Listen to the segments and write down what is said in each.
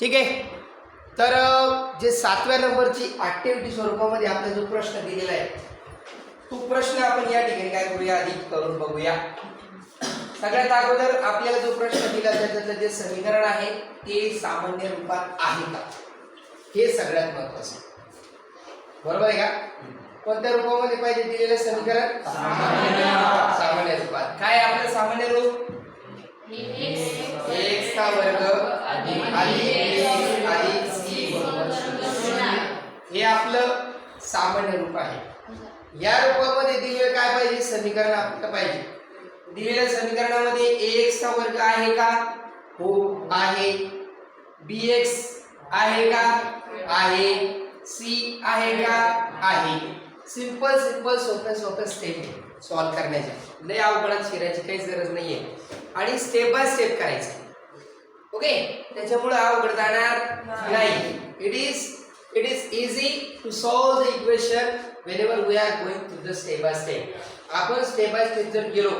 ठीक आहे? तर जे सातव्या नंबरची ॲक्टिव्हिटी स्वरूपामध्ये आपला जो प्रश्न दिलेला आहे तो प्रश्न आपण या ठिकाणी काय करूया? आधी करून बघूया. सगळ्यात अगोदर आपल्याला जो प्रश्न दिला त्याच्यातलं जे समीकरण आहे ते सामान्य रूपात आहे का? हे सगळ्यात महत्वाचं. बरोबर आहे का? कोणत्या रूपामध्ये पाहिजे दिलेलं समीकरण? सामान्य रूपात. काय आपलं सामान्य रूप? एक्स वर्ग अधिक अधिक सी बरोबर शून्य. हे आपलं सामान्य रूप आहे. या रूपामध्ये दिलेलं काय पाहिजे? समीकरण आपल्याला पाहिजे. दिलेल्या समीकरणामध्ये एक्स चा वर्ग आहे का? हो आहे. बी एक्स आहे का? आहे. सी आहे का? आहे. सिंपल सिंपल सोप्या सोप्या स्टेप सॉल्व करण्याच्या लय अवघडात शिरायची काहीच गरज नाहीये. आणि स्टेप बाय स्टेप करायचं. ओके त्याच्यामुळे अवघड जाणार नाही. It is it is easy to solve the equation whenever we are going through the step by step आपण स्टेप बाय स्टेप जर गेलो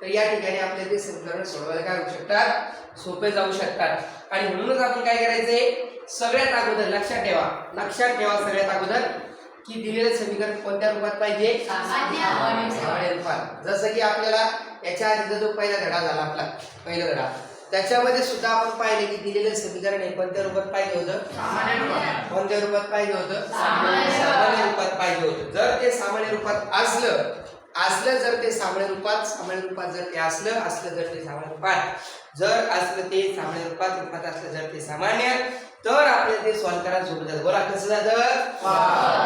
तर या ठिकाणी आपल्याला ते समीकरण सोडवायला काय होऊ शकतात? सोपे जाऊ शकतात. आणि म्हणूनच आपण काय करायचंय? सगळ्यात अगोदर लक्षात ठेवा. लक्षात ठेवा सगळ्यात अगोदर. की दिलेलं समीकरण कोणत्या रूपात पाहिजे? सामान्य रूपात. जसं की आपल्याला याच्या आधीचा जो पहिला धडा झाला आपला पहिला धडा त्याच्यामध्ये सुद्धा आपण पाहिले की दिलेलं समीकरण हे कोणत्या रूपात पाहिजे होतं? कोणत्या रूपात पाहिजे होतं? सामान्य रूपात. पाहिजे होतं. जर ते सामान्य रूपात असलं असलं जर ते सामान्य रूपात सामान्य रूपात जर ते असलं असलं जर ते सामान्य रूपात. जर असलं ते सामान्य रूपात रूपात असलं जर ते सामान्य तर आपल्याला ते सॉल्व करायला सोपं जातं. बोला कसं जातं?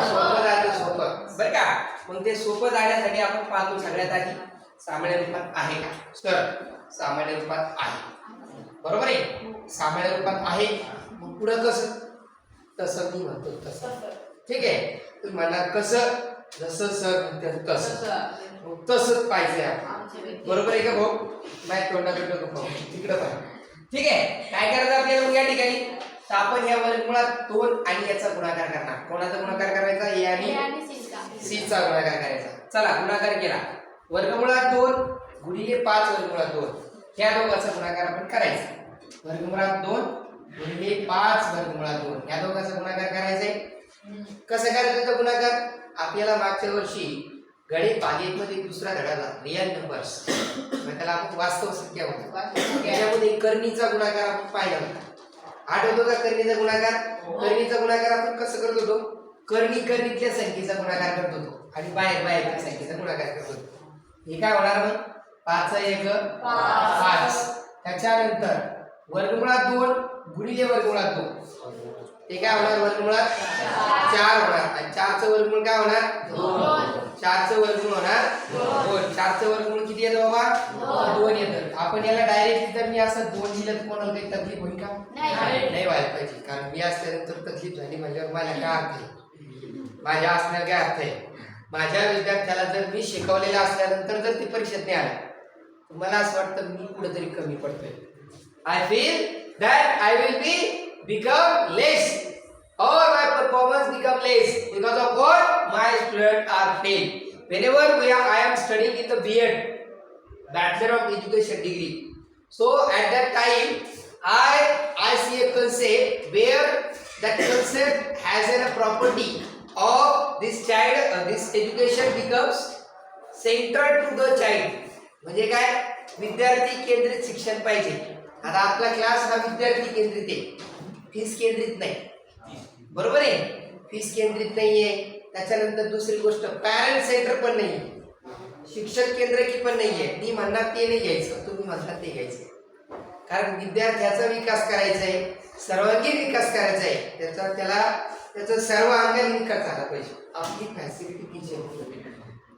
सोपं जातं सोपं. बरं का? मग ते सोपं जाण्यासाठी आपण पाहतो सगळ्यात आधी. सामान्य रूपात आहे. का तर सामान्य रूपात आहे. बरोबर आहे? सामान्य रूपात आहे. मग पुढं कसं? तसं मी म्हणतो तसं. ठीक आहे? तुम्ही म्हणणार कसं? जसं सर म्हणतात तसं. मग तसंच पाहिजे आपण. बरोबर आहे का भाऊ? नाही तोंडाकडे नको भाऊ तिकडं पाहिजे ठीक आहे? काय करायचं आपल्याला मग या ठिकाणी? तर आपण या वर्गमुळात दोन आणि याचा गुणाकार करणार. कोणाचा गुणाकार करायचा? ए आणि सी चा. गुणाकार करायचा. चला गुणाकार केला. वर्गमुळात दोन गुणिले पाच वर्गमुळात दोन. ह्या दोघांचा गुणाकार आपण करायचा. वर्गमुळात दोन गुणिले पाच वर्गमुळात दोन. या दोघांचा गुणाकार करायचा आहे. कसं करायचं त्याचा गुणाकार? आपल्याला मागच्या वर्षी गणित बागेमध्ये दुसरा धडा झाला रिअल नंबर्स त्याला आपण वास्तव संख्या म्हणतो. त्याच्यामध्ये कर्णीचा गुणाकार आपण पाहिला होता. आठवतो का कर्णीचा गुणाकार? कर्णीचा गुणाकार आपण कसं करत होतो? कर्णी कर्णीतल्या संख्येचा गुणाकार करत होतो. आणि बाहेर बाहेरच्या संख्येचा गुणाकार करत होतो. हे काय होणार मग? पाच एक पाच. त्याच्यानंतर वर्गमुळात दोन गुणिले वर्गमुळात दोन. ते काय होणार वर्गमुळात? चार होणार आणि चारचं वर्गमूळ काय होणार? चारचं वर्गमूळ होणार? दोन. चारचं वर्गमूळ किती येतं बाबा? दोन. येतं. आपण याला डायरेक्ट जर मी असं दोन दिलं तर कोणाला काही तकलीफ होईल का? नाही. व्हायला पाहिजे. कारण मी असल्यानंतर तकलीफ झाली. म्हणल्यावर मला काय अर्थ आहे? माझ्या असण्यात काय अर्थ आहे? माझ्या विद्यार्थ्याला जर मी शिकवलेलं असल्यानंतर जर ती परीक्षेत नाही आला मला असं वाटतं मी कुठेतरी कमी पडतोय. I feel that I will be become less or my performance become less because of what my students are failed. whenever we are i am studying in the bed bachelor of education degree so at that time i i see a concept where that concept has a property of this child uh, this education becomes centered to the child म्हणजे काय विद्यार्थी केंद्रित शिक्षण पाहिजे आता आपला class हा विद्यार्थी केंद्रित आहे फीस केंद्रित नाही. बरोबर आहे? फीस केंद्रित नाहीये. त्याच्यानंतर दुसरी गोष्ट पॅरेंट सेंटर पण नाहीये. शिक्षक केंद्र की पण नाहीये. मी म्हणणार ते नाही घ्यायचं. तुम्ही म्हणतात ते घ्यायचं. कारण विद्यार्थ्याचा विकास करायचा आहे. सर्वांगीण विकास करायचा आहे. त्याचा त्याला त्याचा सर्व अंगाने विकास झाला पाहिजे. आपली फॅसिलिटी किती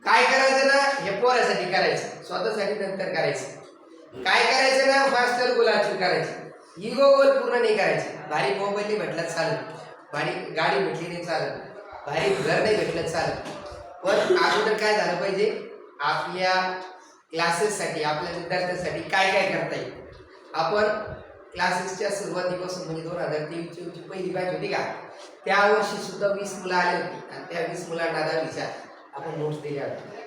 काय करायचं ना? हे पोरासाठी करायचं. स्वतःसाठी नंतर करायचं. काय करायचं ना? मास्टर गुलाची करायचं. इगो गोल पूर्ण नाही करायची भारी मोबाईल नाही भेटला चालत भारी गाडी भेटली नाही चालत भारी घर नाही भेटलं चालत पण अगोदर काय झालं पाहिजे? आपल्या क्लासेससाठी आपल्या विद्यार्थ्यांसाठी काय काय करता येईल? आपण क्लासेसच्या सुरुवातीपासून म्हणजे दोन हजार तेवीसची पहिली बॅच होती का? त्यावर्षी सुद्धा वीस मुलं आली होती. आणि त्या वीस मुलांना विचार. आपण नोट्स दिल्या होत्या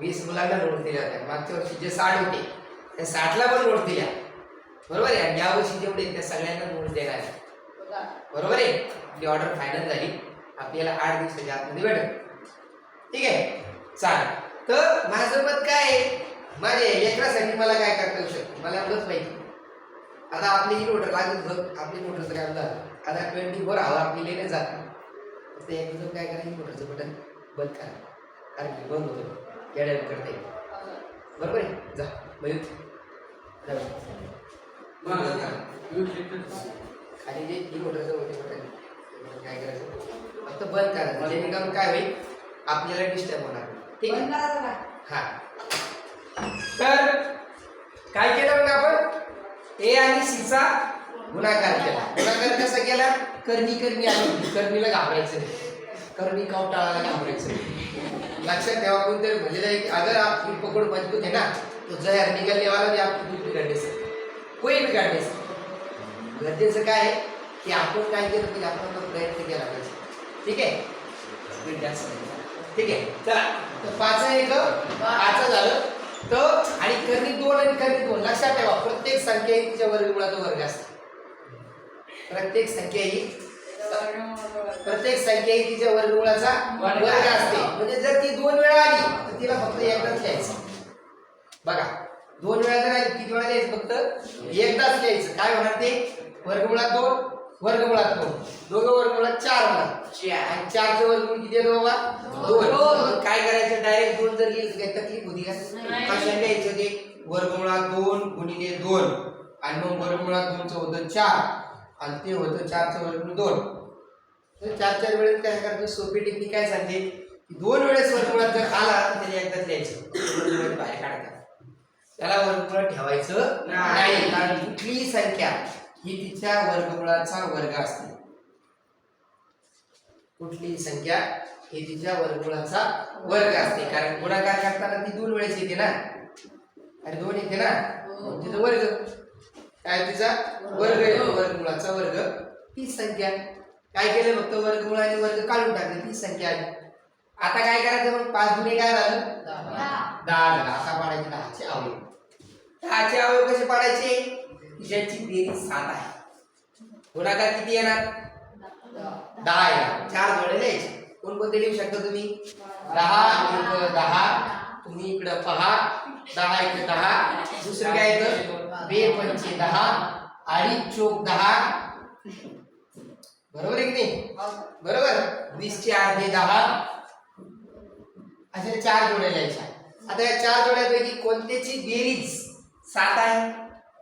वीस मुलांना नोट्स दिल्या होत्या मागच्या वर्षी जे साठ होते त्या साठला पण नोट्स दिल्या. बरोबर आहे. आणि या वर्षी जेवढे त्या सगळ्यांना नोट्स देणार आहे. बरोबर आहे? आपली ऑर्डर फायनल झाली. आपल्याला आठ दिवसाच्या आतमध्ये भेटेल. ठीक आहे? चालेल. तर माझं मत काय आहे? माझ्या लेकरासाठी मला काय करता येऊ शकते? मला एवढंच माहिती. आता आपली ही मोटर लागत बघ. आपली मोटरचं काय झालं? आता ट्वेंटी फोर हवा आपली लेणे जात. ते एकदम काय करा? मोटरचं बटन बंद करा. कारण की बंद होतं. येड्या करता येईल. बरोबर आहे? जा. मयूर. खाली जे ही मोटरचं बटन काय करायचं? फक्त बंद करायचं. जेणेकरून काय होईल? आपल्याला डिस्टर्ब होणार. ठीक आहे? हा. तर काय केलं मग आपण? ए आणि सीचा गुणाकार केला. गुणाकार कसा केला? करणी करणी आली करणीला घाबरायचं नाही. करणी कवटाळाला घाबरायचं नाही. लक्षात ठेवा कोणतरी आहे की अगर आपकी पकड मजबूत है ना तो जहर निकलने वाला भी आपकी दूध बिगाड़ने से कोई बिगाड़ने से गरजेचं काय आहे? की आपण काय केलं पाहिजे आपण तो प्रयत्न केला पाहिजे. ठीक आहे? स्पीड जास्त ठीक आहे? चला. तर पाच एक. पाच झालं. तर आणि करणी दोन आणि करणी दोन. लक्षात ठेवा प्रत्येक संख्या ही तिच्या वर्गमुळाचा वर्ग असते. प्रत्येक संख्या ही प्रत्येक संख्या ही तिच्या वर्गमुळाचा वर्ग असते. म्हणजे जर ती दोन वेळा आली तर तिला फक्त एकदाच घ्यायचं बघा. दोन वेळा जर किती वेळा लिहायचं फक्त. एकदाच लिहायचं काय होणार ते? वर्गमुळात दोन वर्गमुळात दोन. दोघं वर्गमुळात चार होणार. आणि चारचं वर्गमूळ किती आहे बाबा? दोन. काय करायचं? डायरेक्ट दोन जर लिहिलं काही तकलीफ होती का? लिहायचं ते वर्गमुळात दोन गुणिले दोन. आणि मग वर्गमुळात दोनचं होतं चार. आणि ते होतं चारचं वर्गमूळ दोन. तर चार चार वेळेस काय करायचं सोपी टेक्निक काय सांगते? दोन वेळेस वर्गमुळात जर आला तर त्याने एकदाच लिहायचं. त्याला वर्गमुळात ठेवायचं नाही. कारण कुठलीही संख्या ही तिच्या वर्गमुळाचा वर्ग असते. कुठलीही संख्या ही तिच्या वर्गमुळाचा वर्ग असते. कारण गुणाकार करताना ती दोन वेळेस येते ना. अरे दोन येते ना. मग तिचा वर्ग. काय तिचा? वर्ग वर्गमुळाचा वर्ग. तीच संख्या. काय केलं फक्त? वर्गमुळ आणि वर्ग काढून टाकले. तीच संख्या आली. आता काय करायचं मग? पाच दुने काय झालं? दहा. झालं. आता पाडायचे दहाचे अवयव दहाचे अवयव कसे पाडायचे? ज्याची बेरीज सात आहे. गुणाकार किती येणार? दहा येणार. चार जोडे लिहायचे कोणकोणते लिहू शकता तुम्ही? दहा एक दहा तुम्ही इकडं पहा. दहा एक दहा. दुसरं काय येतं? बे पंचे दहा अडीच चोक दहा. बरोबर आहे की नाही? बरोबर. वीसचे अर्धे दहा. अशा चार जोड्या लिहायच्या. आता या चार जोड्यापैकी कोणत्याची बेरीज सात आहे.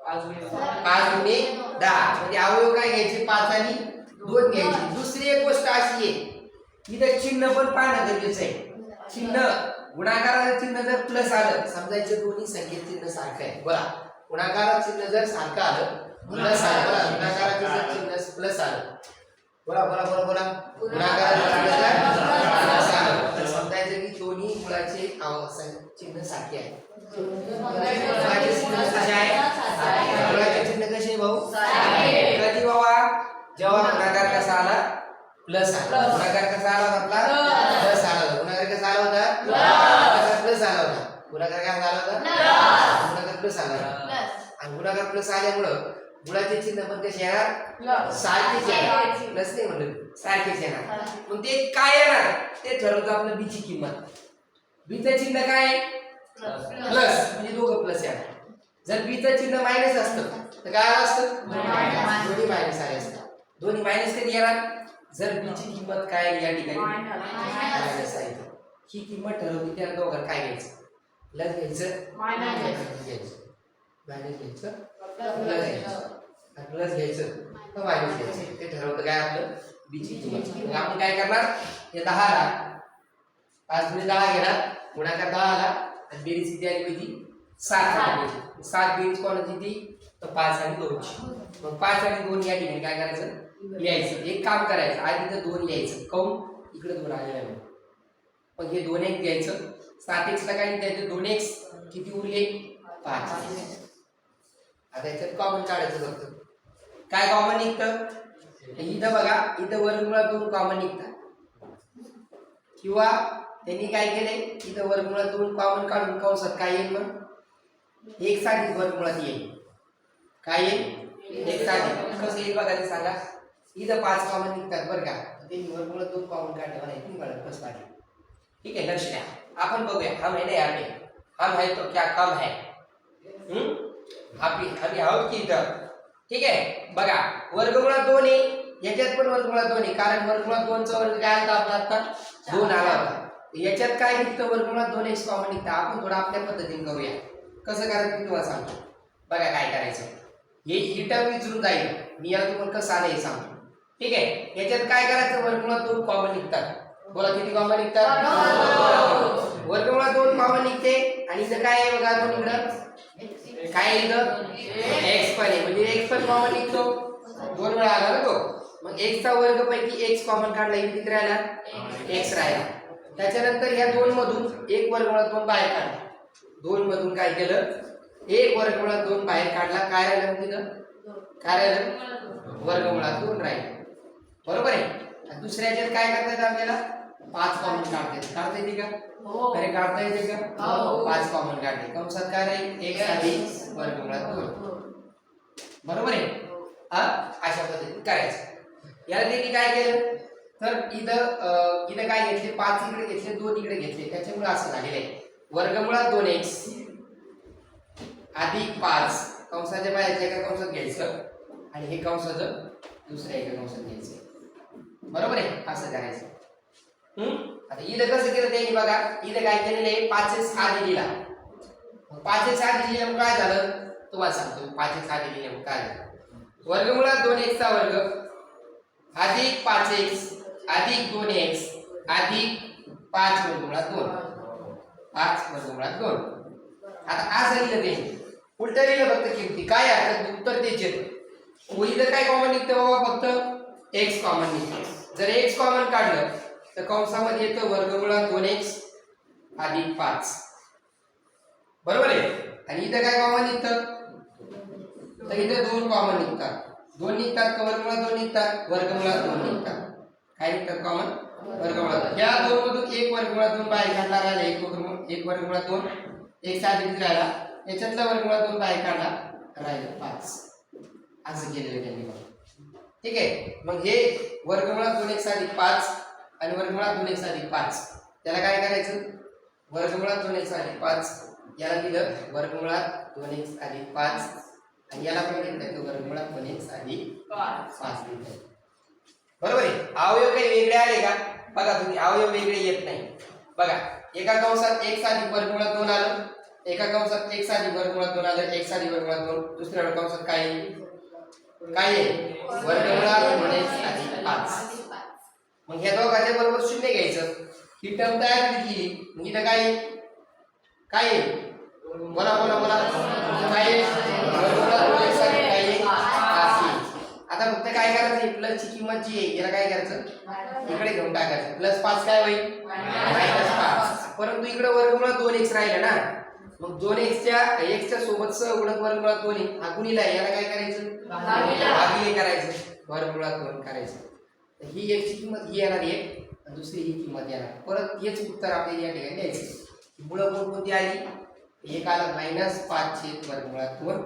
पाच गुणे दहा. म्हणजे अवयव काय घ्यायचे? पाच आणि दोन घ्यायचे. दुसरी एक गोष्ट अशी आहे. इथं चिन्ह पण पाहणं गरजेचं आहे. चिन्ह. गुणाकाराचं चिन्ह जर प्लस आलं समजायचं दोन्ही संख्येत चिन्ह सारखं आहे. बोला गुणाकाराचं चिन्ह जर सारखं आलं प्लस आलं. बोला गुणाकाराचं जर चिन्ह प्लस आलं. बोला बोला बोला बोला. गुणाकाराचं चिन्ह जर समजायचं की दोन्ही मुळाचे चिन्ह सारखे आहे. कसे आहे. मुळाचे चिन्ह कसे आहे भाऊ? कधी बाबा जेव्हा गुणाकार कसा आला? प्लस आला. गुणाकार कसा आला आपला? प्लस. आला होता. गुणाकार कसा आला होता? प्लस. आला होता. गुणाकार काय आला होता? गुणाकार प्लस आला होता. आणि गुणाकार प्लस आल्यामुळं गुणाचे चिन्ह पण कसे येणार? सारखेच येणार. प्लस नाही म्हणलं सारखेच येणार. मग ते काय येणार? ते ठरवतं आपलं बीची किंमत. बीचं चिन्ह काय? प्लस म्हणजे दोघं प्लस येणार जर बीचं चिन्ह मायनस असतं तर काय असतं. दोन्ही मायनस आले असतात दोन्ही मायनस कधी येणार? जर बीची किंमत काय आहे या ठिकाणी? मायनस आहे. ही किंमत ठरवली त्या दोघांना काय घ्यायचं? प्लस घ्यायचं? मायनस घ्यायचं. मायनस घ्यायचं? प्लस घ्यायचं. प्लस घ्यायचं? तर मायनस घ्यायचं. ते ठरवतं काय आपलं? बीची किंमत. आपण काय करणार? हे दहा आला. पाच गुणे दहा घेणार. गुणाकार दहा आला. आणि बेरीज किती आली पाहिजे सात आली पाहिजे सात बेरीज कोणाची ती तर पाच आणि दोनची. मग पाच आणि दोन या ठिकाणी काय करायचं? लिहायचं. एक काम करायचं. आधी तर दोन लिहायचं. काऊन? इकडे दोन आलेला आहे. मग हे दोन एक घ्यायचं सात एक्सला काय द्यायचं दोन एक्स किती उरले? पाच. आता याच्यात कॉमन काढायचं फक्त. काय कॉमन निघतं? इथं बघा. इथं वर्गमुळात दोन कॉमन निघतात. किंवा त्यांनी काय केले इथं वर्गमुळातून दोन कॉमन काढून कंसात काय येईल मग एक साधी वर्गमुळात येईल. काय येईल? एक साधी कसं येईल बघा ते सांगा. इथं पाच कॉमन निघतात बरं का. त्यांनी वर्गमुळातून कॉमन काढलं. मला इथून कळत कसं पाहिजे ठीक आहे लक्ष द्या. आपण बघूया. हम है ना यार हम है तो क्या कम है? आपली आम्ही आहोत की इथं? ठीक आहे. बघा वर्गमुळात दोन आहे. याच्यात पण वर्गमुळात दोन आहे. कारण वर्गमुळात दोनचा वर्ग काय होता आपला आता? याच्यात काय निघतं वर्गमुळात दोन एक्स कॉमन निघतं आपण थोडं आपल्या पद्धतीने करूया. कसं करायचं मी तुम्हाला सांगतो. बघा काय करायचं. हे ही टर्म विचारून जाईल. मी याला तुम्हाला कसं आलं हे सांगतो. ठीक आहे? याच्यात काय करायचं वर्गमुळात दोन कॉमन निघतात. बोला किती कॉमन निघतात? वर्गमुळात दोन कॉमन निघते. आणि इथं काय आहे बघा दोन इकडं? काय इथं? एक्स पण आहे. म्हणजे एक्स पण कॉमन निघतो. दोन वेळा आला ना तो. मग एक्सचा वर्ग पैकी एक्स कॉमन काढला. किती राहिला? एक्स राहिला. त्याच्यानंतर ह्या दोन मधून एक वर्गमुळात दोन बाहेर काढला. दोन मधून काय केलं? एक वर्गमुळात दोन बाहेर काढला. काय राहिलं तिथं? काय राहिलं? वर्गमुळात दोन राहिले. बरोबर आहे? आणि दुसऱ्या ह्याच्यात काय करता येतं आपल्याला? पाच कॉमन काढता येते काढता येते का अरे काढता येते का? हो. पाच कॉमन काढले. कंसात काय राहील? एक अधिक वर्गमुळात दोन. बरोबर आहे? हा. अशा पद्धतीने करायचं. याला त्यांनी काय केलं? तर इथं इथं काय घेतले? पाच इकडे घेतले दोन इकडे घेतले. त्याच्यामुळे असं झालेलं आहे. वर्गमुळात दोन एक्स अधिक पाच. कंसाच्या बाहेरच्या एका कंसात घ्यायचं. आणि हे कंसाचं दुसऱ्या एका कंसात घ्यायचं. बरोबर आहे? असं करायचं? आता इथं कसं केलं त्यांनी बघा? इथं काय केलेलं आहे? आधी लिहिला. मग पाचच आधी लिहिल्यामुळे काय झालं? तुम्हाला सांगतो पाचच आधी लिहिल्यामुळे काय झालं? वर्गमुळात दोन एक्सचा वर्ग. अधिक पाच एक्स अधिक दोन एक्स अधिक पाच वर्गमुळात दोन. पाच वर्गमुळात दोन. आता असं लिहिलं ते उलट लिहिलं फक्त किमती. काय आता उत्तर तेच येतं. इथं काय कॉमन निघतं बाबा? फक्त एक्स कॉमन निघतं. जर एक्स कॉमन काढलं तर कंसामध्ये येतं वर्गमुळात दोन एक्स अधिक पाच. बरोबर आहे? आणि इथं काय कॉमन निघतं? तर इथं दोन कॉमन निघतात. दोन निघतात का वर्गमुळात? दोन निघतात. वर्गमुळात दोन निघतात. काय निघतात कॉमन वर्गमुळात या दोन मधून एक वर्गमुळात दोन बाहेर काढला राहिला एक वर्गमुळ एक वर्गमुळात दोन एक साधिक राहिला याच्यातला वर्गमुळात दोन बाहेर काढला राहिला पाच. असं केलेलं त्यांनी ठीक आहे? मग हे वर्गमुळात दोन एक साधिक पाच आणि वर्गमुळात दोन एक साधिक पाच. त्याला काय करायचं? वर्गमुळात दोन एक साधिक पाच. याला दिलं वर्गमुळात दोन एक अधिक पाच. आणि याला पण लिहिलं की वर्गमुळात दोन एक अधिक पाच. लिहिलं बरोबर आहे? अवयव काही वेगळे आले का? बघा तुम्ही अवयव वेगळे येत नाही. बघा एका कंसात एक साधी वर्गमुळात दोन आलं एका कंसात एक साधी वर्गमुळात दोन आलं एक साधी वर्गमुळात दोन दुसऱ्या कंसात काय आहे? काय आहे वर्गमुळात म्हणजे पाच. मग ह्या दोघांच्या बरोबर शून्य घ्यायचं. ही टर्म तयार कधी केली? मग इथं काय काय बोला बोला बोला. काय वर्गमुळात दोन एक साधी आता फक्त काय करायचं? प्लसची किंमत जी आहे याला काय करायचं? इकडे घेऊन टाकायचं. प्लस पाच काय होईल? मायनस पाच. परंतु इकडे वर्गमुळात दोन एक्स राहिलं ना मग दोन एक्सच्या एक्सच्या सोबत सह गुणक वर्गमुळात दोन हा गुणिला. याला काय करायचं? भागिले. करायचं. वर्गमुळात दोन करायचं. तर ही एकची किंमत ही येणार एक दुसरी ही किंमत येणार. परत हेच उत्तर आपल्याला या ठिकाणी द्यायचं मुळं कोणकोणती आली? एक आलं मायनस पाच छेद वर्गमुळात दोन.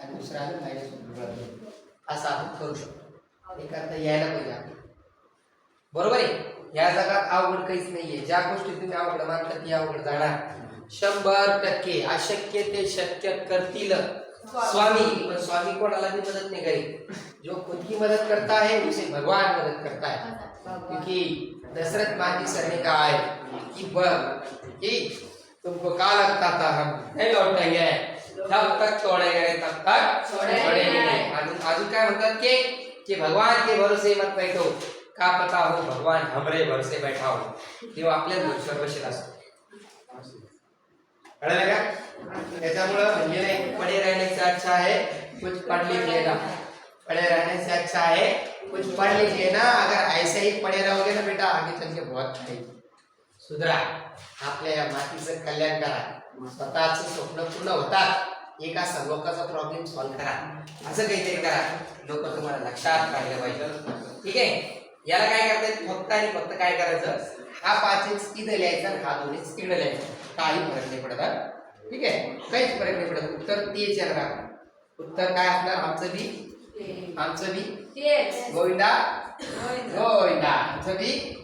आणि दुसरं आलं मायनस वर्गमुळात दोन. असं आपण करू शकतो. हे करता यायला पाहिजे आपण. बरोबर आहे? या जगात अवघड काहीच नाहीये. ज्या गोष्टी तुम्ही अवघड मानता ती अवघड जाणार. शंभर टक्के अशक्य ते शक्य करतील. स्वामी पण स्वामी कोणाला भी नाही नहीं करी जो खुद की मदद करता है उसे भगवान मदद करता है क्योंकि दशरथ माँ जी सर ने कहा है कि कि तुमको का लगता था हम? नहीं लौटेंगे जब तक छोड़ेंगे नहीं तब तक छोड़ेंगे छोड़ेंगे नहीं अजून अजून काय म्हणतात की? कि भगवान के भरोसे मत बैठो. का पता हो भगवान हमरे भरोसे बैठा हो? आपल्याच भरोश्यावर बसेल असतो कळलं का? त्याच्यामुळं म्हणजे नाही पडे रहने से अच्छा है कुछ पढ़ लीजिए ना. पढ़े रहने से अच्छा है कुछ पढ़ लीजिए ना. अगर ऐसे ही पढ़े रहोगे ना बेटा आगे चल के बहुत खाएगी सुधरा. आपल्या या मातीचं कल्याण करा. स्वतःच स्वप्न पूर्ण होतात. एक लोकांचा प्रॉब्लेम सॉल्व्ह करा. असं काहीतरी करा. लोक तुम्हाला लक्षात काढलं पाहिजे. ठीक आहे? याला काय करतायत फक्त आणि फक्त काय करायचं? हा पाच इंच इथं लिहायचा हा दोन इंच तिकडे लिहायचा. काही फरक नाही पडत हा. ठीक आहे? काहीच फरक नाही पडत. उत्तर तेच येणार. उत्तर काय असणार? आमचं बी? आमचं बी? गोविंदा? गोविंदा. बी?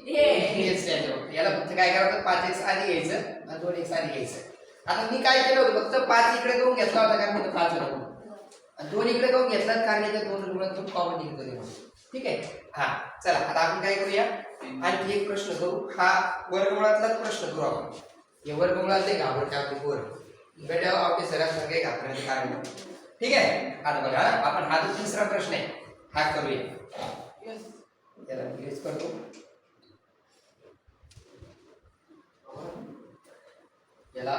त्याच्यावर. याला फक्त काय करायचं? पाच एक्स आधी घ्यायचं आणि दोन एक्स आधी घ्यायचं आता मी काय केलं होतं फक्त पाच इकडे करून घेतला होता कारण मी पाच होता आणि दोन इकडे करून घेतला कारण इथे दोन रुग्णातून कॉमन निघतो ठीक आहे? हा चला आता आपण काय करूया? आणखी एक प्रश्न करू. हा वर्गमुळातलाच प्रश्न करू आपण. हे वर्गमुळात नाही घाबरते आपली पोर. गड्या आपले सगळ्यात सगळे घाबरण्याचे कारण ठीक आहे? आता बघा आपण हा जो तिसरा प्रश्न आहे हा करूया. त्याला करतो. याला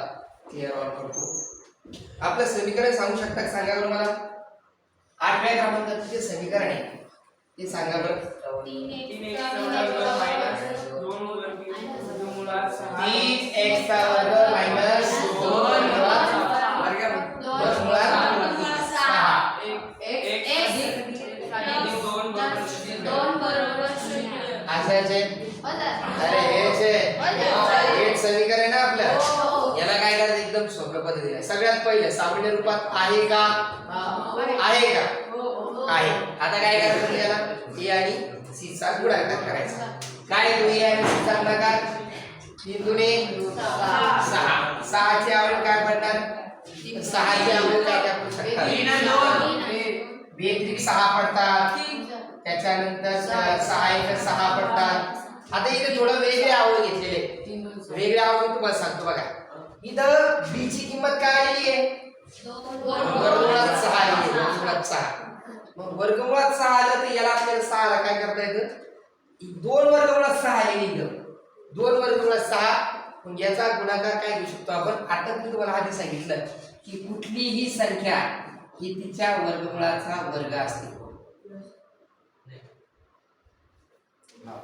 क्लिअर ऑन करतो. आपलं समीकरण सांगू शकता का? सांगा बरं मला. आठव्या क्रमांकाचं जे समीकरण आहे ते सांगा बरं. तीन वर्ग मायनस दोन अरे आहे हेच समीकरण आहे ना आपलं याला काय करायचं एकदम सोप्या पद्धतीने. सगळ्यात पहिलं सामान्य रूपात आहे का? आहे का? आहे. आता काय करायचं याला? ए आणि सी चा गुणाकार करायचा. काय तो ए आणि सी चा गुणाकार? तीन दुने सहा. सहाची आवड काय पडणार? सहाची आवड काय काय बेत्रिक सहा पडतात. त्याच्यानंतर सहा. एक सहा पडतात. आता इथे थोडं वेगळे आवड घेतलेले. वेगळे आवड तुम्हाला सांगतो बघा. इथं बी ची किंमत काय आलेली आहे? वर्गमुळात सहा आली वर्गमुळात सहा. मग वर्गमुळात सहा आलं तर याला आपल्याला सहाला काय करता येतं? दोन वर्गमुळात सहा आलेली इथं. दोन वर्गमुळात सहा. मग याचा गुणाकार काय घेऊ शकतो आपण? आता मी तुम्हाला आधी सांगितलं की कुठलीही संख्या ही तिच्या वर्गमुळाचा वर्ग असते.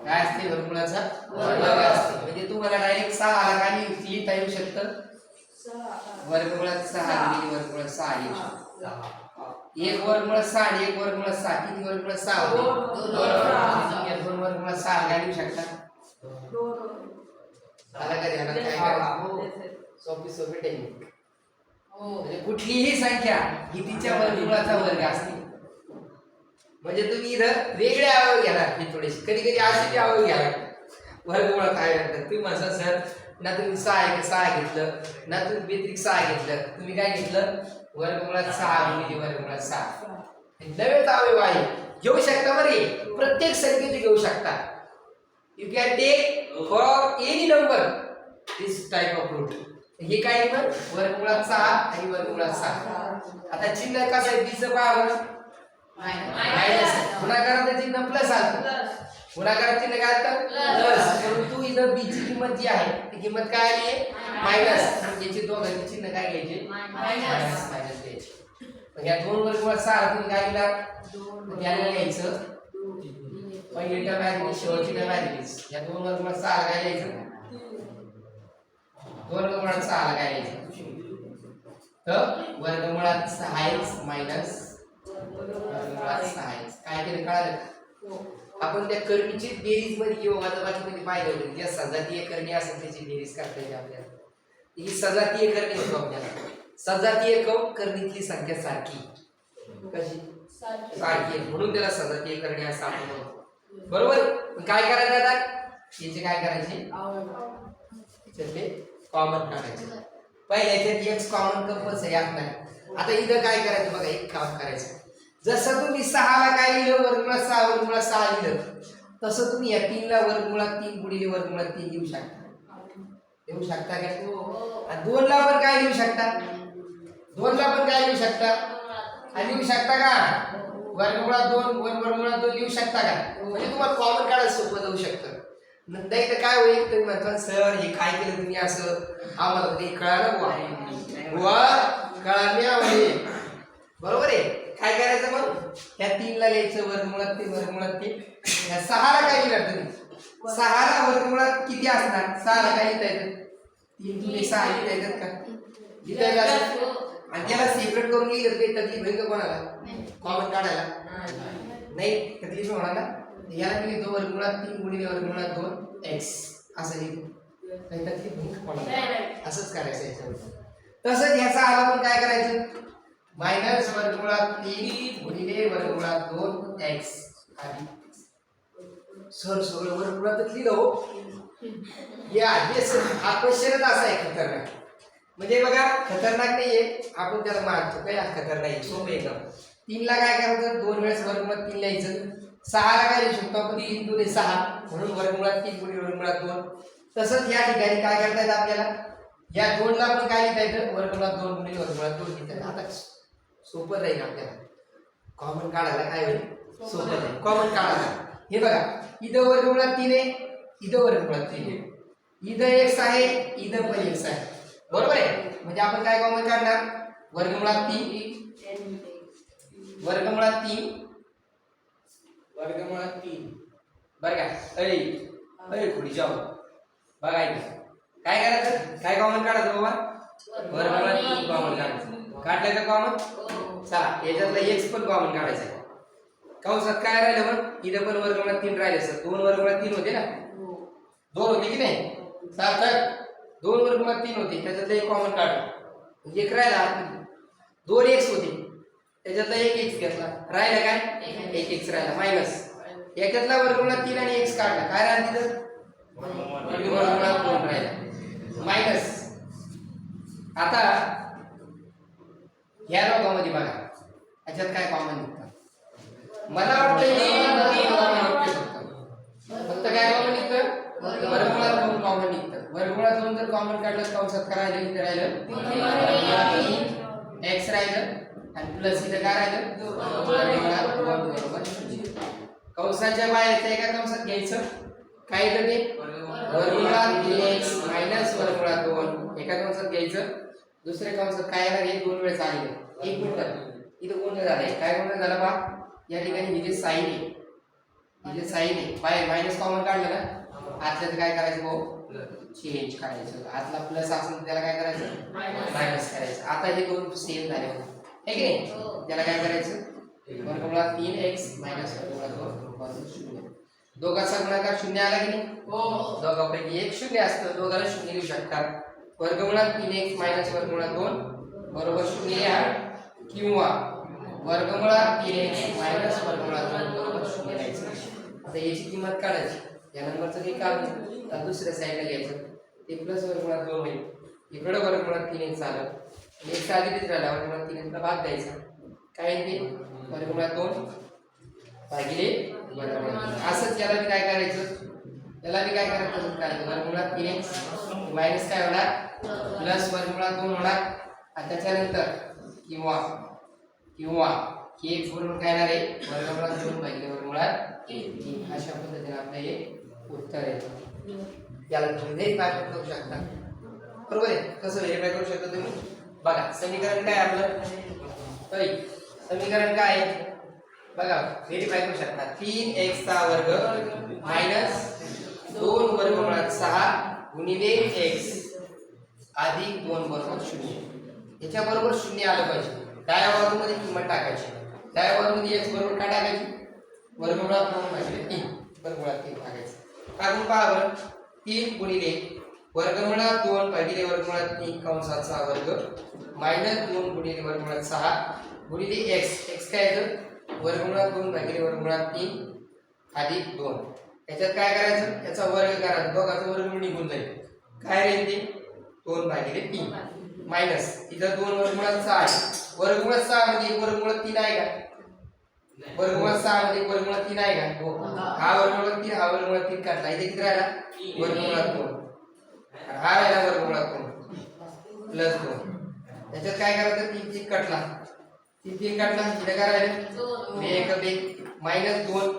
काय असते? वर्गमुळाचा वर्ग असते. म्हणजे तुम्हाला डायरेक्ट सहा आला काय लिहिता येऊ शकतं. वर्गमुळात सहा म्हणजे वर्गमुळात सहा शकतं एक वर्गमुळात सहा आणि एक वर्गमुळात सहा किती वर्गमुळात सहा. दोन. एक वर्गमुळात सहा. लिहू शकता? आला का ध्यानात काय करायचं? सोपी सोपी टेक्निक म्हणजे कुठलीही संख्या ही तिच्या वर्गमुळाचा वर्ग असते म्हणजे तुम्ही इथं वेगळे अवयव घेणार. हे थोडेसे. कधी कधी असे बी अवयव घ्यायला वर्गमुळात काय म्हणतात तुम्ही म्हणता सर ना तुम्ही सहा एक सहा घेतलं ना तुम्ही व्यतिरिक्त सहा घेतलं. तुम्ही काय घेतलं? वर्गमुळात सहा गुणिले वर्गमुळात सहा. नवेच अवयव आहे घेऊ शकता बरे. प्रत्येक संख्येचे घेऊ शकता. You can take for any number this type of root हे काय मग? वर्गमुळात सहा आणि वर्गमुळात सहा. आता चिन्ह कसं आहे? बीचं पावर मायनस गुणाकाराचं चिन्ह प्लस आलं. गुणाकाराचं चिन्ह काय असतं प्लस परंतु इथं बी ची किंमत जी आहे ती किंमत काय आली आहे? मायनस. याचे दोघांचे चिन्ह काय घ्यायचे? मायनस. मायनस घ्यायचे. मग या दोन वर्गमुळात सहा तुम्ही काय केला याला लिहायचं. पहिली टर्म आहे शेवटची टर्म आहे या दोन वर्गमुळात सहा काय लिहायचं? दोन वर्गमुळात सहा काय लिहायचं? तर वर्गमुळात सहा एक्स मायनस वर्गमुळात सहा एक्स. काय केलं? कळालं? का? आपण त्या कर्मीची बेरीजमध्ये किंवा वजाबाकी मध्ये पाहिलं होतं. ज्या सजातीय करणी असेल त्याची बेरीज करता येते आपल्याला. ही सजातीय करणी होतो आपल्याला. सजातीय कव करणीतली संख्या सारखी. कशी? सारखी. आहे म्हणून त्याला सजातीय करणे असं आपण म्हणतो. बरोबर? काय करायचं आता? याचे काय करायचे? त्याच्यातले कॉमन काढायचे पहिले याच्यात एक्स कॉमन कंपल्सरी असणार. आता इथं काय करायचं बघा? एक काम करायचं. जसं तुम्ही सहाला काय लिहिलं वर्गमुळात सहा वर्गमुळात सहा लिहिलं तसं तुम्ही या तीनला वर्गमुळात तीन गुणिले वर्गमुळात तीन लिहू शकता. लिहू शकता का आणि दोनला पण काय लिहू शकता? दोनला पण काय लिहू शकता? आणि लिहू शकता का? वर्गमुळात दोन वन वर्गमुळात दोन लिहू शकता का? म्हणजे तुम्हाला कॉमन काढायला सोपं जाऊ शकतं. नंतर इथं काय होईल? तुम्ही म्हणता सर हे काय केलं तुम्ही असं? आम्हाला काही कळालं बुवा बुवा कळालं नाही. बरोबर आहे? काय करायचं मग ह्या तीनला लिहायचं वर्गमुळात तीन वर्गमुळात तीन ह्या सहाला काय लिहिणार तुम्ही? सहाला वर्गमुळात किती असणार? सहाला काय लिहिता येतं? तीन दुने सहा लिहिता येतात का? लिहिता येतात. आणि त्याला सेपरेट करून लिहिलं काही तकलीफ होईल का कोणाला? कॉमन काढायला. नाही तकलीफ होणार ना याला मी लिहितो वर्गमुळात तीन गुणिले वर्गमुळात दोन एक्स असं लिहितो. काही तकलीफ होईल का कोणाला? असंच करायचं याच्यावर तसंच ह्याचा आला पण काय करायचं? मायनस वर्गमुळात तीन गुणिले वर्गमुळात दोन एक्स आणि सर सगळं वर्गमुळातच लिहिलं हो. या हे सर हा क्वेश्चनच असा आहे खतरनाक. म्हणजे बघा खतरनाक नाहीये. आपण त्याला मानतो काय? खतरनाक आहे. सोपं एकदम. तीनला काय करायचं? दोन वेळेस वर्गमुळात तीन लिहायचं. सहाला काय लिहू शकतो आपण? तीन दोन सहा. म्हणून वर्गमुळात तीन गुणी वर्गमुळात दोन. तसंच या ठिकाणी काय करता येतं आपल्याला? या दोनला पण काय लिहिता येतं? वर्गमुळात दोन गुणी वर्गमुळात दोन लिहिता येतं. आता सोपं राहील आपल्याला. कॉमन काढायला काय होईल? सोपं जाईल. कॉमन काढायला. हे बघा इथं वर्गमुळात तीन आहे इथं वर्गमुळात तीन आहे. इथं एक्स आहे इथं पण एक्स आहे. बरोबर आहे? म्हणजे आपण काय कॉमन काढणार? वर्गमुळात तीन. वर्गमुळात तीन. वर्गमुळात तीन. बरं का? अय अय खुडी जाऊ. बघा इथं. काय करायचं? काय कॉमन काढायचं बाबा? वर्गमुळात तीन कॉमन काढायचं. काढलं का कॉमन चला याच्यातला एक्स पण कॉमन काढायचा आहे कंसात काय राहिलं मग इथं पण वर्गमुळात तीन राहिले सर. दोन वर्गमुळात तीन होते ना? दोन होते की नाही? सार्थक दोन वर्गमुळात तीन होते. त्याच्यातलं एक कॉमन काढ. एक राहिला दोन एक्स होते. त्याच्यातला एक एक्स घेतला. राहिला काय? एक एक्स राहिला. मायनस याच्यातला वर्गमुळात तीन आणि एक्स काढला. काय राहिला तिथं? वर्गमुळात दोन राहिला. मायनस आता ह्या रोगामध्ये बघा. याच्यात काय कॉमन निघतं मला वाटतं फक्त. काय कॉमन निघतं वर्गमुळात दोन कॉमन निघतं वर्गमुळात दोन जर कॉमन काढलं कंसात काय राहिलं इथं राहिलं. एक्स राहिलं आणि प्लस इथं काय राहिलं. कंसाच्या बाहेरचं एका कंसात घ्यायचं. काय येतं ते वर्गमुळात तीन एक्स मायनस वर्गमुळात दोन. एका कंसात घ्यायचं. दुसऱ्या कंसात काय येणार हे दोन वेळेस आलेलं एक मिनिट इथं गोंधळ झालाय? काय गोंधळ झाला बा? या ठिकाणी ही जे साईन आहे ही जे साईन आहे बाहेर मायनस कॉमन काढलं ना? आतल्याचं काय करायचं भाऊ? चेंज करायचं. आतला प्लस असेल त्याला काय करायचं? मायनस करायचं. आता हे दोन सेम झाले होते है की नाही? त्याला काय करायचं? वर्गमुळात तीन एक्स मायनस वर्गमुळात दोन. बरोबर शून्य. दोघांचा गुणाकार शून्य आला की नाही? दोघांपैकी एक शून्य असतं. दोघांना शून्य लिहू शकतात. वर्गमुळात तीन एक्स मायनस वर्गमुळात दोन बरोबर शून्य या. किंवा वर्गमुळात तीन एक्स मायनस वर्गमुळात दोन बरोबर शून्य आता याची किंमत काढायची. या नंबरचं काही काम नाही. दुसऱ्या साईडला घ्यायचं. ते प्लस वर्गमुळात दोन होईल. इकडं वर्गमुळात तीन एक्स आलं. आणि एक आधीच राहिला. वर्गमुळात तीन एक्सला भाग द्यायचा. काय आहे ते? वर्गमुळात दोन भागिले वर्गमुळात असंच याला बी काय करायचं? याला बी काय करायचं? काय? वर्गमुळात तीन एक्स. मायनस काय होणार? प्लस वर्गमुळात दोन होणार. आणि त्याच्यानंतर किंवा किंवा हे एक काय येणार आहे? वर्गमुळात दोन भागिले वर्गमुळात तीन. अशा पद्धतीने आपलं हे उत्तर आहे. याला तुम्ही व्हेरीफाय करू शकता. बरोबर आहे? कसं व्हेरीफाय करू शकता तुम्ही? बघा समीकरण काय आपलं? समीकरण काय आहे? बघा व्हेरीफाय करू शकता. तीन एक्स चा वर्ग मायनस दोन वर्गमुळात सहा गुणिले एक्स अधिक दोन बरोबर शून्य. याच्याबरोबर शून्य आलं पाहिजे. डाव्या बाजूमध्ये किंमत टाकायची. डाव्या बाजूमध्ये एक्स बरोबर काय टाकायची? वर्गमुळात दोन भागिले तीन. वर्गमुळात तीन टाकायचं टाकून पहा बरं. तीन गुणिले वर्गमुळात दोन भागिले वर्गमुळात तीन कंसाचा वर्ग? मायनस दोन गुणिले वर्गमुळात सहा. गुणिले एक्स एक्स काय येतं वर्गमुळात दोन भागिले वर्गमुळात तीन. अधिक दोन. याच्यात काय करायचं? याचा वर्ग करायचा दोघाचा वर्ग निघून जाईल. काय राहील ते? दोन भागिले तीन. मायनस. इथं दोन वर्गमुळात सहा आहे. वर्गमुळात सहा मध्ये एक वर्गमुळात तीन आहे का? वर्गमुळात सहा मध्ये एक वर्गमुळात तीन आहे का? हो. हा. वर्गमुळात तीन हा वर्गमुळात तीन काढला. इथे किती राहिला? वर्गमुळात दोन. हा राहिला वर्गमुळात दोन. प्लस दोन. त्याच्यात काय करायचं? तीन तीन कटला. तीन तीन काढला इथे काय राहिलं? एक मायनस दोन.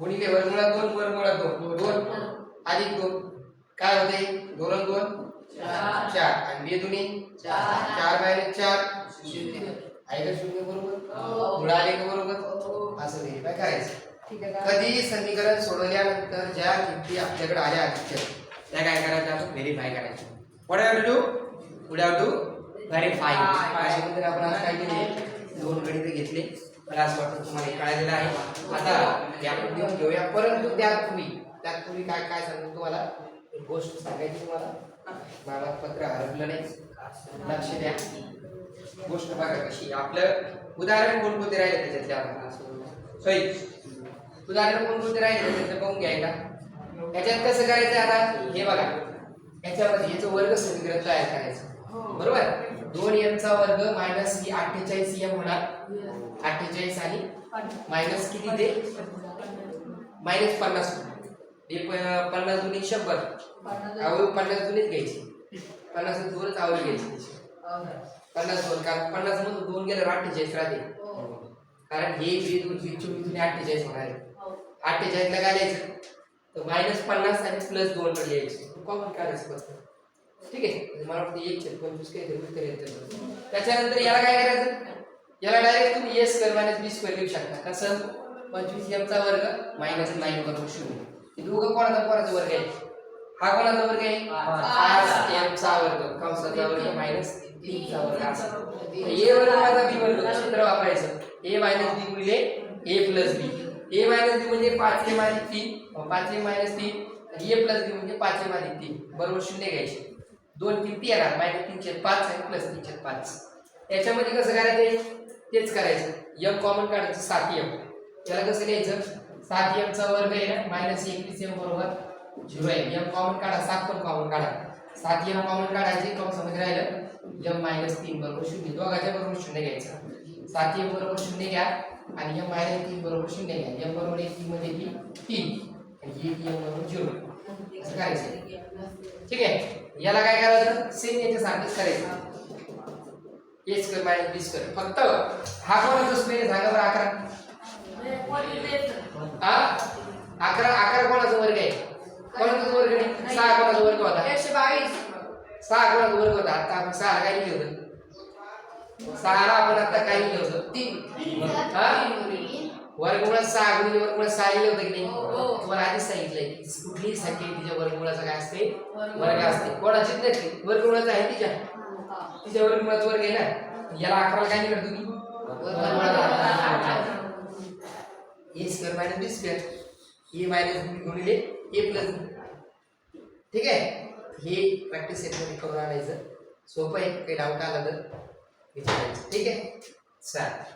गुणिले वर्गमुळात दोन वर्गमुळात दोन. दोन. अधिक दोन. काय होते? दोन दोन. चार. आणि बे दुनी चार मायनस चार. आहे का शून्य बरोबर. मुळा आले का बरोबर. असं व्हेरीफाय करायचं? कधी समीकरण सोडवल्यानंतर ज्या किमती आपल्याकडे आल्या आधीच्या त्या काय करायच्या? आपण व्हेरीफाय करायच्या. What I have to verify. अशा पद्धतीने आपण आज काय केले? दोन गणित घेतले. मला असं वाटतं तुम्हाला हे कळालेलं आहे. आता लिहून घेऊया. परंतु त्यापूर्वी त्यापूर्वी काय काय सांगतो तुम्हाला? एक गोष्ट सांगायची तुम्हाला. मला पत्र हरपलं नाही. लक्ष द्या. गोष्ट बघा कशी. आपलं उदाहरण कोणकोणते राहिले त्याच्यातले आपण? सोय उदाहरण कोणकोणते राहिले ते बघून घ्यायला याच्यात कसं करायचं आता? हे बघा. याच्यामध्ये याचं वर्ग समीकरण तयार करायचं. बरोबर? दोन एमचा वर्ग मायनस ही अठ्ठेचाळीस एम होणार. अठ्ठेचाळीस आणि मायनस किती ते? मायनस पन्नास हे प- पन्नास दुनी शंभर. आवड पन्नास दुनीच घ्यायची. पन्नास दोनच आवड घ्यायची. पन्नास दोन कारण पन्नास मधून दोन गेलं अठ्ठेचाळीस राहते. कारण हे बी दोन बी चोवीस दुनी अठ्ठेचाळीस होणार आहे. अठ्ठेचाळीसला काय लिहायचं तर मायनस पन्नास आणि प्लस दोन कडे लिहायचे. कॉमन काढायचं फक्त ठीक आहे. म्हणजे मला वाटतं एक छेद पंचवीस काय तरी उत्तर येतं. त्याच्यानंतर याला काय करायचं? याला डायरेक्ट तुम्ही S square minus B square लिहू शकता. कसं? पंचवीस एमचा वर्ग मायनस नाईन बरोबर शून्य. हे दोघं कोणाचा कोणाचा वर्ग आहे? हा कोणाचा वर्ग आहे? पाच. एमचा वर्ग. कंसाचा वर्ग मायनस तीनचा वर्ग. असा. ए वर्ग माझा बी वर्ग. सूत्र वापरायचं? ए मायनस बी गुणिले A plus B. A minus बी म्हणजे पाच ए मायनस तीन. पाच ए मायनस तीन. आणि ए प्लस बी म्हणजे पाच ए मायनस तीन. बरोबर शून्य घ्यायचे. दोन तीन ती येणार. मायनस तीनशे पाच आणि प्लस तीनशे पाच. याच्यामध्ये कसं करायचं? तेच करायचं. एम कॉमन काढायचं सात एम त्याला कसं लिहायचं? सात एमचा वर्ग आहे ना? मायनस एकवीस एम बरोबर झिरो आहे. एम कॉमन काढा सात पण कॉमन काढा. सात एम कॉमन काढायचे कंसामध्ये राहिलं एम मायनस तीन बरोबर शून्य. दोघाच्या बरोबर शून्य घ्यायचं. सात एम बरोबर शून्य घ्या आणि एम मायनस तीन बरोबर शून्य घ्या. एम बरोबर एक तीन मध्ये की तीन. आणि एक एम बरोबर झिरो असं करायचं. ठीक आहे? याला काय करायचं? सेम याच्यासारखंच करायचं. एच कर मायनस बीस कर फक्त हा कोणाचा असतो सांगा बरं अकरा. हा? अकरा अकरा कोणाचा वर्ग आहे? कोणाचा वर्ग नाही सहा कोणाचा वर्ग होता? एकशे बावीस. सहा कोणाचा वर्ग होता? आता आपण सहाला काय लिहिलं होतं? सहाला आपण आता काय लिहिलं होतं? तीन. हा? वर्गमुळात सहा गुणिले वर्गमुळात सहा लिहिलं होतं की नाही? हो, हो. तुम्हाला आधीच सांगितलंय. कुठलीही संख्या तिच्या वर्गमुळाचा काय असते. वर्ग असते. कोणाचीच नाही. वर्गमुळाचा आहे तिच्या. तिच्या वर्गमुळाचा वर्ग आहे ना? याला अकराला काय निघत तुम्ही? A square minus B square A minus B गुणिले ए प्लस ठीक आहे? हे प्रॅक्टिस सेटमध्ये करून आणायचं. सोपं आहे. काही डाऊट आला तर विचारायचं. ठीक आहे? चालेल.